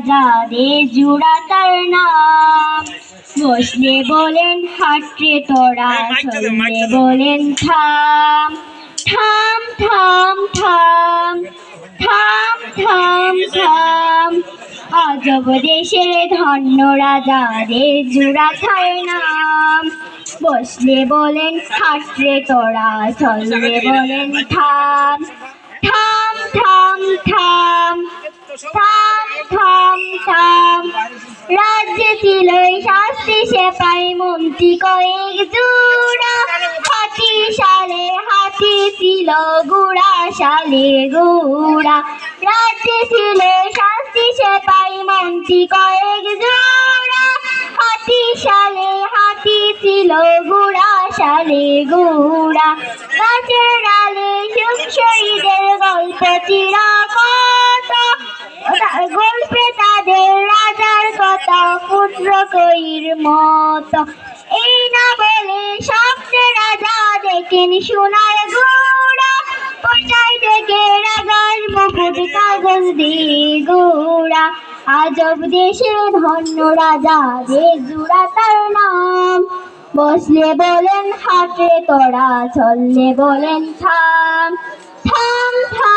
রাজা রে জুড়া তার নাম। বসলে বলেন হাটরে তোরা চললে বলেন থাম। থাম থাম থাম। থাম থাম থাম। আজব দেশের ধন্য রাজা রে জুড়া তার নাম। বসলে বলেন হাটরে তোরা চললে বলেন থাম। থাম থাম থাম। থাম থাম রাজ্যে ছিল শাস্তি সে পাই মন্ত্রী কয়েক জোড়া হাতি সালে হাতি ছিল গুড়া সালে গুড়া। রাজ্যে ছিল শাস্তি সে পাই মন্ত্রী কয়েক জোড়া হাতি সালে হাতি ছিল গুড়া সালে গুড়া। গাছের ডালে এই না বলে স্বপ্নে রাজা দেখেন সোনার গোড়া। কোথায় থেকে রাজার মুকুট কাগজ দিয়ে গোড়া। আজব দেশের ধন্য রাজা যে জুড়া তার নাম। বসলে বলেন হাটে তোরা চললে বলেন থাম। থাম থাম।